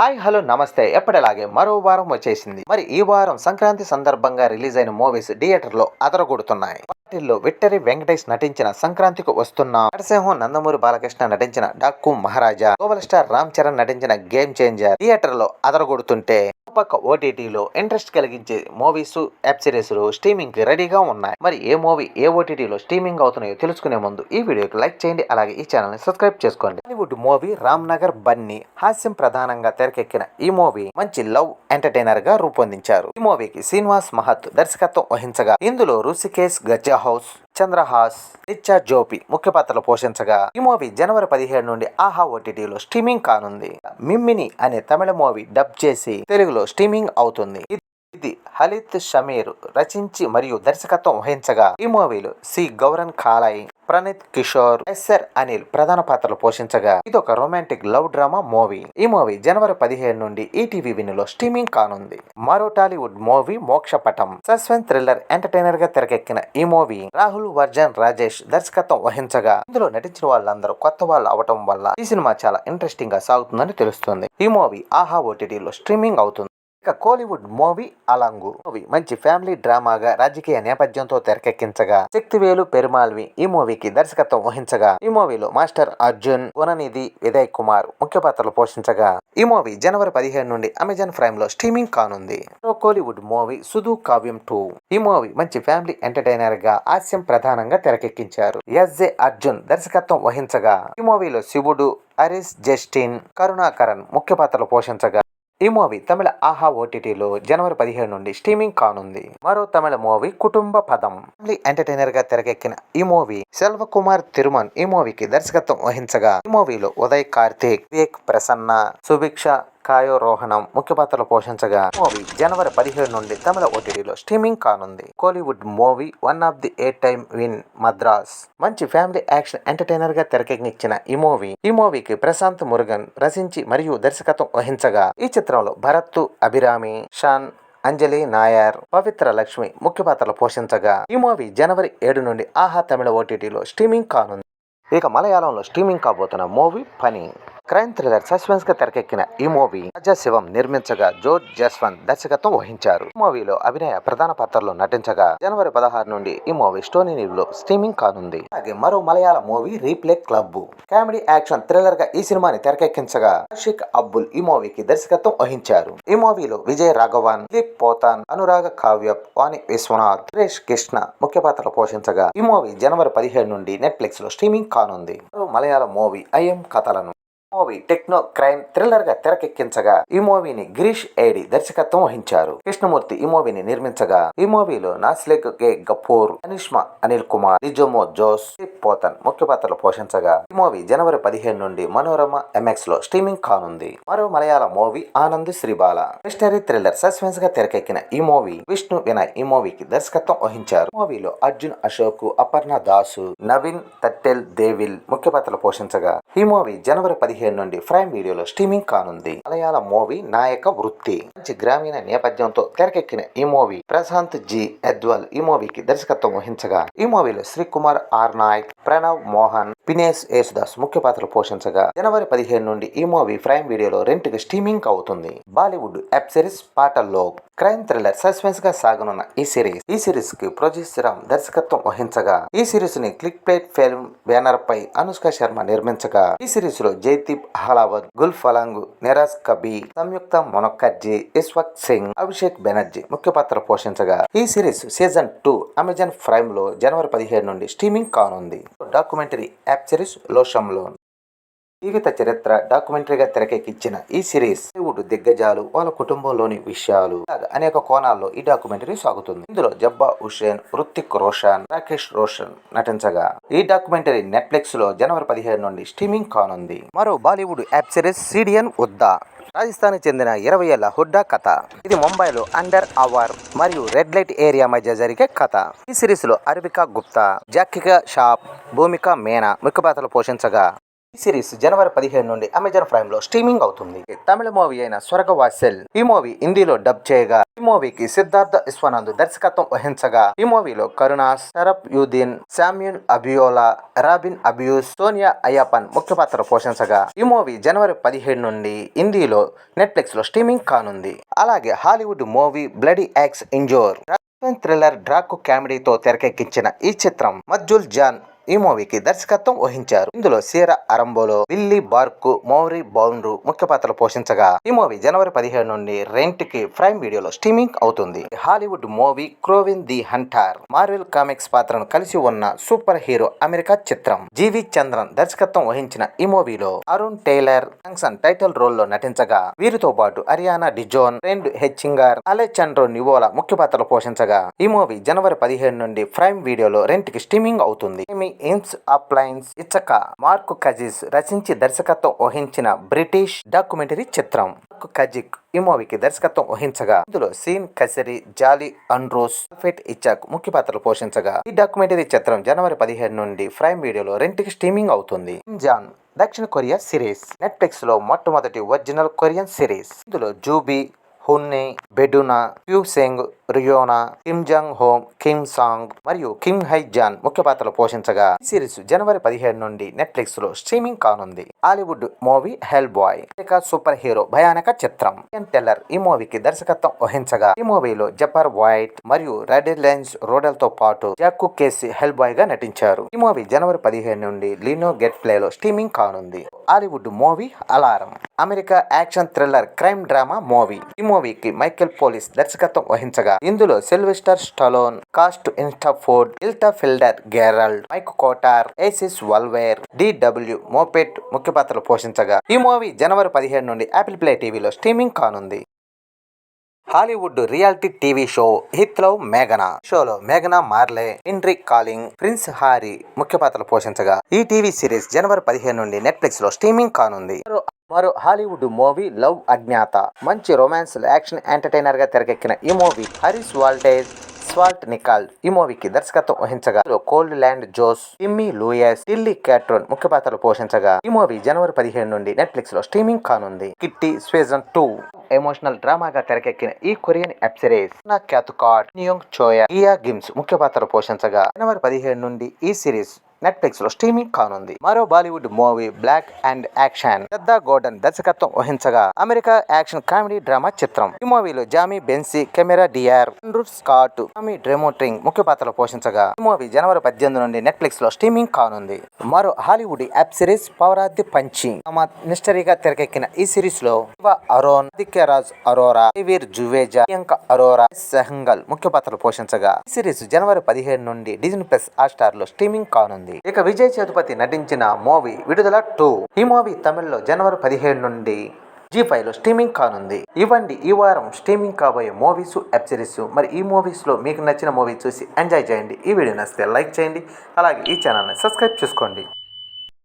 Hi hello నమస్తే. ఎప్పటిలాగే మరో వారం వచ్చేసింది. మరి ఈ వారం సంక్రాంతి సందర్భంగా రిలీజ్ అయిన మూవీస్ థియేటర్లో అదరగొడుతున్నాయి. వాటిల్లో విక్టరీ వెంకటేష్ నటించిన సంక్రాంతికి వస్తున్న నరసింహం నందమూరి బాలకృష్ణ నటించిన డాక్కు మహారాజా గ్లోబల్ స్టార్ రామ్ చరణ్ నటించిన గేమ్ చేంజర్ థియేటర్లో అదరగొడుతుంటే పక్క ఓటీటీలో ఇంట్రెస్ట్ కలిగించే మూవీస్ యాప్ సిరీస్ స్ట్రీమింగ్కి రెడీగా ఉన్నాయి. మరి ఏ మూవీ ఏ ఓటీటీలో స్ట్రీమింగ్ అవుతున్నాయో తెలుసుకునే ముందు ఈ వీడియోకి లైక్ చేయండి అలాగే ఈ ఛానల్ని సబ్స్క్రైబ్ చేసుకోండి. బాలీవుడ్ మూవీ రామ్ నగర్ బన్నీ హాస్యం ప్రధానంగా తెరకెక్కిన ఈ మూవీ మంచి లవ్ ఎంటర్టైనర్గా రూపొందించారు. ఈ మూవీకి శ్రీనివాస్ మహత్ దర్శకత్వం వహించగా ఇందులో రుషికేష్ గజ్జా హౌస్ చంద్రహాస్ రిచా జోపి ముఖ్య పాత్రలు పోషించగా ఈ మూవీ జనవరి పదిహేడు నుండి ఆహా ఓటీటీలో స్ట్రీమింగ్ కానుంది. మిమ్మిని అనే తమిళ మూవీ డబ్ చేసి తెలుగులో స్ట్రీమింగ్ అవుతుంది. ఇది హలిత్ షమీర్ రచించి మరియు దర్శకత్వం వహించగా ఈ మూవీలో సి. గౌరన్ కాలాయ్ ప్రణీత్ కిషోర్ ఎస్ఆర్ అనిల్ ప్రధాన పాత్రలు పోషించగా ఇది ఒక రొమాంటిక్ లవ్ డ్రామా మూవీ. ఈ మూవీ జనవరి పదిహేను నుండి ఈటీవీ వినిలో స్ట్రీమింగ్ కానుంది. మరో Tollywood movie Mokshapatam. Suspense thriller ఎంటర్టైనర్గా తెరకెక్కిన ఈ మూవీ రాహుల్ వర్జన్ రాజేష్ దర్శకత్వం వహించగా ఇందులో నటించిన వాళ్ళందరూ కొత్త వాళ్ళు అవటం వల్ల ఈ సినిమా చాలా ఇంట్రెస్టింగ్గా సాగుతుందని తెలుస్తుంది. ఈ మూవీ ఆహా ఓటీటీలో స్ట్రీమింగ్ అవుతుంది. ఇక కోలీవుడ్ మూవీ అలంగు. మూవీ మంచి ఫ్యామిలీ డ్రామాగా రాజకీయ నేపథ్యంతో తెరకెక్కించగా శక్తివేలు పెరుమాల్వి ఈ మూవీకి దర్శకత్వం వహించగా ఈ మూవీలో మాస్టర్ అర్జున్ గుణనిధి విదయ్ కుమార్ ముఖ్య పాత్రలు పోషించగా ఈ మూవీ జనవరి పదిహేను నుండి అమెజాన్ ప్రైమ్లో స్ట్రీమింగ్ కానుంది. కోలీవుడ్ మూవీ సుధు కావ్యం టూ. ఈ మూవీ మంచి ఫ్యామిలీ ఎంటర్టైనర్గా హాస్యం ప్రధానంగా తెరకెక్కించారు. ఎస్ ఎస్జే అర్జున్ దర్శకత్వం వహించగా ఈ మూవీలో శివుడు హరీష్ జస్టిన్ కరుణాకరణ్ ముఖ్య పాత్రలు పోషించగా ఈ మూవీ తమిళ ఆహా ఓటీటీలో జనవరి పదిహేడు నుండి స్ట్రీమింగ్ కానుంది. మరో తమిళ మూవీ కుటుంబ పదం. ఫ్యామిలీ ఎంటర్టైనర్గా తెరకెక్కిన ఈ మూవీ సెల్వ కుమార్ తిరుమన్ ఈ మూవీకి దర్శకత్వం వహించగా ఈ మూవీలో ఉదయ్ కార్తిక్ వివేక్ ప్రసన్న సుభిక్ష కాయో రోహణం ముఖ్య పాత్రలు పోషించగా మూవీ జనవరి పదిహేడు నుండి తమిళ ఓటీటీలో స్ట్రీమింగ్ కానుంది. Kollywood movie one of the A time win Madras. మంచి ఫ్యామిలీ యాక్షన్ ఎంటర్టైనర్గా తెరకెక్కించిన ఈ మూవీ ఈ మూవీకి ప్రశాంత్ మురుగన్ రచించి మరియు దర్శకత్వం వహించగా ఈ చిత్రంలో భరత్ అభిరామి షాన్ అంజలి నాయర్ పవిత్ర లక్ష్మి ముఖ్య పాత్రలు పోషించగా ఈ మూవీ జనవరి ఏడు నుండి ఆహా తమిళ ఓటీటీలో స్ట్రీమింగ్ కానుంది. ఇక మలయాళంలో స్ట్రీమింగ్ కాబోతున్న మూవీ పని. క్రైమ్ థ్రిల్లర్ సస్పెన్స్గా తెరకెక్కిన ఈ మూవీ రాజా శివం నిర్మించగా జోర్జ్ జస్వంత్ దర్శకత్వం వహించారు. ఈ మూవీలో అభినయ ప్రధాన పాత్రలో నటించగా జనవరి పదహారు నుండి ఈ మూవీ స్టోనీ లో స్ట్రీమింగ్ కానుంది. అలాగే మరో మలయాళ movie replay club. Comedy action థ్రిల్లర్గా ఈ సినిమాని తెరకెక్కించగా షేక్ అబ్బుల్ ఈ మూవీకి దర్శకత్వం వహించారు. ఈ మూవీలో విజయ్ రాఘవన్ దిలీప్ పోతాన్ అనురాగ కావ్య వాణి విశ్వనాథ్ సురేష్ కృష్ణ ముఖ్య పాత్రలు పోషించగా ఈ మూవీ జనవరి పదిహేడు నుండి నెట్ఫ్లిక్స్లో స్ట్రీమింగ్ కానుంది. మరో మలయాళ మూవీ ఐఎం కథలను మూవీ టెక్నో క్రైమ్ థ్రిల్లర్గా తెరకెక్కించగా ఈ మూవీని గిరీష్ ఏడి దర్శకత్వం వహించారు. కృష్ణమూర్తి ఈ మూవీని నిర్మించగా ఈ మూవీలో నాసిలేక్ కే గపూర్ అనిష్మా అనిల్ కుమార్ నిజోమో జోస్ పోతన్ ముఖ్య పాత్రలు పోషించగా ఈ మూవీ జనవరి పదిహేను నుండి మనోరమ ఎంఎక్స్లో స్ట్రీమింగ్ కానుంది. మరో మలయాళ movie Anand Sreebala. Mystery thriller సస్పెన్స్గా తెరకెక్కిన ఈ మూవీ విష్ణు వినయ్ ఈ మూవీకి దర్శకత్వం వహించారు. మూవీలో అర్జున్ అశోక్ అపర్ణ దాసు నవీన్ తట్టెల్ దేవిల్ ముఖ్య పాత్రలు పోషించగా ఈ మూవీ జనవరి పదిహేను పదిహేను నుండి ప్రైమ్ వీడియోలో స్ట్రీమింగ్ కానుంది. మలయాళ మూవీ నాయక వృత్తి. మంచి గ్రామీణ నేపథ్యంతో తెరకెక్కిన ఈ మూవీ ప్రశాంత్ జి ఎద్వల్ ఈ మూవీకి దర్శకత్వం వహించగా ఈ మూవీలో శ్రీకుమార్ ఆర్ నాయక్ ప్రణవ్ మోహన్ పినేష్ యేసుదాస్ ముఖ్య పాత్రలు పోషించగా జనవరి పదిహేను నుండి ఈ మూవీ ప్రైమ్ వీడియోలో రెంట్ స్ట్రీమింగ్ అవుతుంది. బాలీవుడ్ వెబ్ సిరీస్ పాటల్లో క్రైమ్ థ్రిల్లర్ సస్పెన్స్గా సాగనున్న ఈ సిరీస్. ఈ సిరీస్కి ప్రొడ్యూసర్ రామ్ దర్శకత్వం వహించగా ఈ సిరీస్ని క్లిక్ ప్లేట్ ఫిల్మ్ బ్యానర్ పై అనుష్క శర్మ నిర్మించగా ఈ సిరీస్లో జైదీప్ అహ్లావత్ గుల్ ఫలాంగ్ నిరాజ్ కబీ సంయుక్త మొనక్కర్జీ ఇస్వక్ సింగ్ అభిషేక్ బెనర్జీ ముఖ్య పాత్ర పోషించగా ఈ సిరీస్ సీజన్ టూ అమెజాన్ ప్రైమ్లో జనవరి పదిహేడు నుండి స్ట్రీమింగ్ కానుంది. డాక్యుమెంటరీ యాప్ సిరీస్ లోషంలో జీవిత చరిత్ర డాక్యుమెంటరీగా తెరకెక్కించిన ఈ సిరీస్ బాలీవుడ్ దిగ్గజాలు వాళ్ళ కుటుంబంలోని విషయాలు అనేక కోణాల్లో ఈ డాక్యుమెంటరీ సాగుతుంది. ఇందులో జబ్బా హుషేన్ రుతిక్ రోషన్ రాకేష్ రోషన్ నటించగా ఈ డాక్యుమెంటరీ నెట్ఫ్లిక్స్లో జనవరి పదిహేను నుండి స్ట్రీమింగ్ కానుంది. మరో బాలీవుడ్ యాప్ సిరీస్ సిడియన్ ఉద్దా రాజస్థాన్ చెందిన ఇరవై ఏళ్ళ హుడ్డా కథ. ఇది ముంబైలో అండర్ అవర్ మరియు రెడ్ లైట్ ఏరియా మధ్య జరిగే కథ. ఈ సిరీస్లో అరబికా గుప్తా జాకికా షాప్ భూమిక మేనా ముఖ్య పాత్రలు పోషించగా సిరీస్ జనవరి పదిహేను నుండి అమెజాన్ ప్రైమ్లో స్ట్రీమింగ్ అవుతుంది. తమిళ మూవీ అయిన స్వర్గవాసెల్ ఈ మూవీ హిందీలో డబ్ చేయగా ఈ మూవీకి సిద్ధార్థ విశ్వనంద్ దర్శకత్వం వహించగా ఈ మూవీలో కరుణ శరప్ యుదీన్ శామ్యుల్ అబియోలా రాబిన్ అబియూస్ సోనియా అయ్యప్పన్ ముఖ్య పాత్ర పోషించగా ఈ మూవీ జనవరి పదిహేడు నుండి హిందీలో నెట్ఫ్లిక్స్లో స్ట్రీమింగ్ కానుంది. అలాగే హాలీవుడ్ మూవీ బ్లడీ యాక్స్ ఇంజోర్ థ్రిల్లర్ డ్రాకు కామెడీతో తెరకెక్కించిన ఈ చిత్రం మజ్జుల్ జాన్ ఈ మూవీకి దర్శకత్వం వహించారు. ఇందులో సీర అరంబోలో విల్లి బార్కు మౌరి బౌండ్రు ముఖ్య పాత్రలు పోషించగా ఈ మూవీ జనవరి పదిహేడు నుండి రెంట్కి ప్రైమ్ వీడియోలో స్ట్రీమింగ్ అవుతుంది. Hollywood movie Kraven the hunter. Marvel comics పాత్రను కలిసి ఉన్న సూపర్ హీరో అమెరికా చిత్రం. జీవి చంద్రన్ దర్శకత్వం వహించిన ఈ మూవీలో అరుణ్ టైలర్ జాంక్సన్ టైటిల్ రోల్లో నటించగా వీరితో పాటు అరియానా డిజోన్ రెండ్ హెచ్చింగర్ అలెచాండ్రో నివోలా ముఖ్య పాత్రలు పోషించగా ఈ మూవీ జనవరి పదిహేడు నుండి ప్రైమ్ వీడియోలో రెంట్కి స్ట్రీమింగ్ అవుతుంది. ఎయిమ్స్ ఇన్స్ ఇచ్చక మార్క్ కజిస్ రచించి దర్శకత్వం వహించిన బ్రిటిష్ డాక్యుమెంటరీ చిత్రం. మార్క్ కజిక్ ఈ మూవీకి దర్శకత్వం వహించగా ఇందులో సీన్ కసరి జాలీ అన్రోస్ ఫెట్ ఇచ్చాక్ ముఖ్య పాత్రలు పోషించగా ఈ డాక్యుమెంటరీ చిత్రం జనవరి పదిహేడు నుండి ప్రైమ్ వీడియోలో రెంట్కి స్ట్రీమింగ్ అవుతుంది. జాన్ దక్షిణ కొరియా సిరీస్. నెట్ఫ్లిక్స్లో మొట్టమొదటి ఒరిజినల్ కొరియన్ సిరీస్. ఇందులో జూబీ హున్నే బెడునా ప్యూసెంగ్ రియోనా కిమ్ జంగ్ హోమ్ కిమ్ సాంగ్ మరియు కిమ్ హై జాన్ ముఖ్య పాత్రలు పోషించగా ఈ సిరీస్ జనవరి పదిహేడు నుండి నెట్ఫ్లిక్స్లో స్ట్రీమింగ్ కానుంది. Hollywood movie Hellboy superhero భయానక చిత్రం. టెల్లర్ ఈ మూవీకి దర్శకత్వం వహించగా ఈ మూవీలో జపర్ వైట్ మరియు రెడ్ లెన్స్ రోడల్తో పాటు జాకు కేసి హెల్ బాయ్గా నటించారు. ఈ మూవీ జనవరి పదిహేడు నుండి లీనో గెట్ ప్లే లో స్ట్రీమింగ్ కానుంది. Hollywood movie Alarum. America action thriller crime drama movie. ఈ మూవీకి మైకెల్ పోలీస్ దర్శకత్వం వహించగా ఇందులో సిల్వెస్టర్ స్టలోన్ కాస్ట్ ఇన్స్టాఫోర్డ్ ఇల్టా filter Gerald Mike Colter Isis Valverde D W Moffett ముఖ్య పాత్రలు పోషించగా ఈ మూవీ జనవరి పదిహేడు నుండి యాపిల్ ప్లే టీవీలో స్ట్రీమింగ్ కానుంది. Hollywood reality TV show with love మేఘనా షోలో మేఘనా మార్లే ఇండ్రిక్ కాలింగ్ ప్రిన్స్ హారీ ముఖ్య పాత్రలు పోషించగా ఈ టీవీ సిరీస్ జనవరి పదిహేను నుండి నెట్ఫ్లిక్స్లో స్ట్రీమింగ్ కానుంది. మరో- హాలీవుడ్ మూవీ లవ్ అజ్ఞాత. మంచి రొమాన్స్ యాక్షన్ ఎంటర్టైనర్గా తెరకెక్కిన ఈ మూవీ హరీష్ వాల్టేజ్ స్వాల్ట్ నికాల్ ఈ మూవీకి దర్శకత్వం వహించగా కోల్డ్ ల్యాండ్ జోస్ టిమ్మీ లూయస్ టిల్లీ క్యాట్రోన్ ముఖ్య పాత్రలు పోషించగా ఈ మూవీ జనవరి పదిహేను నుండి నెట్ఫ్లిక్స్లో స్ట్రీమింగ్ కానుంది. కిట్టి స్వేజన్ టూ ఎమోషనల్ డ్రామాగా తెరకెక్కిన ఈ కొరియన్ వెబ్ సిరీస్ నా క్యాతుకాట్ నియోంగ్ చోయా ఇయా గిమ్స్ ముఖ్య పాత్ర పోషించగా జనవరి పదిహేడు నుండి ఈ సిరీస్ నెట్ఫ్లిక్స్లో స్ట్రీమింగ్ కానుంది. మరో Bollywood movie black and action. Shraddha Gordon దర్శకత్వం వహించగా అమెరికా యాక్షన్ కామెడీ డ్రామా చిత్రం. ఈ మూవీలో జామీ బెన్సీ కెమెరా డిఆర్ స్కాట్ జామీ డ్రెమోట్రింగ్ ముఖ్య పాత్రలు పోషించగా ఈ మూవీ జనవరి పద్దెనిమిది నుండి నెట్ఫ్లిక్స్లో స్ట్రీమింగ్ కానుంది. మరో హాలీవుడ్ వెబ్ సిరీస్ పవర్ పంచి. మిస్టరీగా తెరకెక్కిన ఈ సిరీస్లో శివ అరోన్ ఆదిత్య రాజ్ అరోరా వీర్ జువేజా ప్రియాంక అరోరా సెహంగల్ ముఖ్య పాత్రలు పోషించగా ఈ సిరీస్ జనవరి పదిహేను నుండి డిజ్నీ ప్లస్ హాట్స్టార్లో స్ట్రీమింగ్ కానుంది. ఇక విజయ్ సేతుపతి నటించిన మూవీ విడుదల టూ. ఈ మూవీ తమిళ్ళో జనవరి పదిహేడు నుండి జీ ఫైవ్లో స్ట్రీమింగ్ కానుంది. ఇవ్వండి ఈ వారం స్ట్రీమింగ్ కాబోయే మూవీస్ వెబ్ సిరీస్ మరి ఈ మూవీస్లో మీకు నచ్చిన మూవీ చూసి ఎంజాయ్ చేయండి. ఈ వీడియో నచ్చితే లైక్ చేయండి. అలాగే ఈ ఛానల్ని సబ్స్క్రైబ్ చేసుకోండి.